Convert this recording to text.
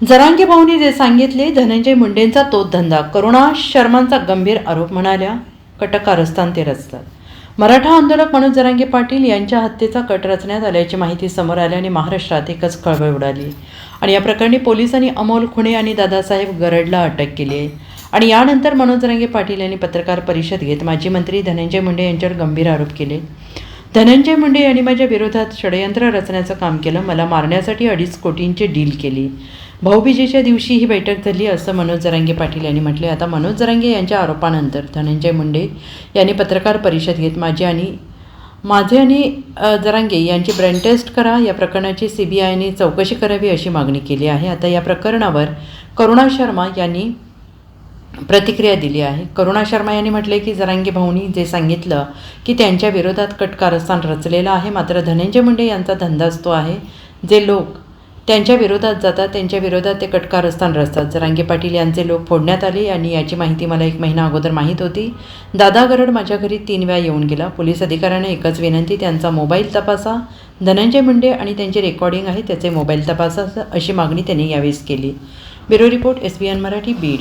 जरांगे भाऊनी जे सांगितले धनंजय मुंडेंचा तो धंदा. करुणा शर्मांचा गंभीर आरोप म्हणाल्या कटकारस्थान ते रचतात. मराठा आंदोलक मनोज जरांगे पाटील यांच्या हत्येचा कट रचण्यात आल्याची माहिती समोर आल्याने महाराष्ट्रात एकच खळबळ उडाली. आणि या प्रकरणी पोलिसांनी अमोल खुणे आणि दादासाहेब गरडला अटक केली आहे. आणि यानंतर मनोज जरांगे पाटील यांनी पत्रकार परिषद घेत माजी मंत्री धनंजय मुंडे यांच्यावर गंभीर आरोप केले. धनंजय मुंडे यांनी माझ्या विरोधात षडयंत्र रचण्याचं काम केलं. मला मारण्यासाठी अडीच कोटींची डील केली. भाऊबीजेच्या दिवशी ही बैठक झाली असं मनोज जरांगे पाटील यांनी म्हटले आता मनोज जरांगे यांच्या आरोपानंतर धनंजय मुंडे यांनी पत्रकार परिषद घेत माझे आणि माझे आणि जरांगे यांची ब्रँड टेस्ट करा. या प्रकरणाची सी बी आयने चौकशी करावी अशी मागणी केली आहे. आता या प्रकरणावर करुणा शर्मा यांनी प्रतिक्रिया दिली आहे. करुणा शर्मा यांनी म्हटले की जरांगी भाऊनी जे सांगितलं की त्यांच्या विरोधात कटकारस्थान रचलेलं आहे. मात्र धनंजय मुंडे यांचा धंदाच तो आहे. जे लोक त्यांच्या विरोधात जातात त्यांच्या विरोधात ते कटकारस्थान रचतात. जरांगे पाटील यांचे लोक फोडण्यात आले आणि याची माहिती मला एक महिना अगोदर माहीत होती. दादा गरड माझ्या घरी तीन वेळा येऊन गेला. पोलीस अधिकाऱ्याने एकच विनंती त्यांचा मोबाईल तपासा. धनंजय मुंडे आणि त्यांची रेकॉर्डिंग आहे त्याचे मोबाईल तपासा अशी मागणी त्यांनी यावेळेस केली. Bureau report S B N Marathi Beed.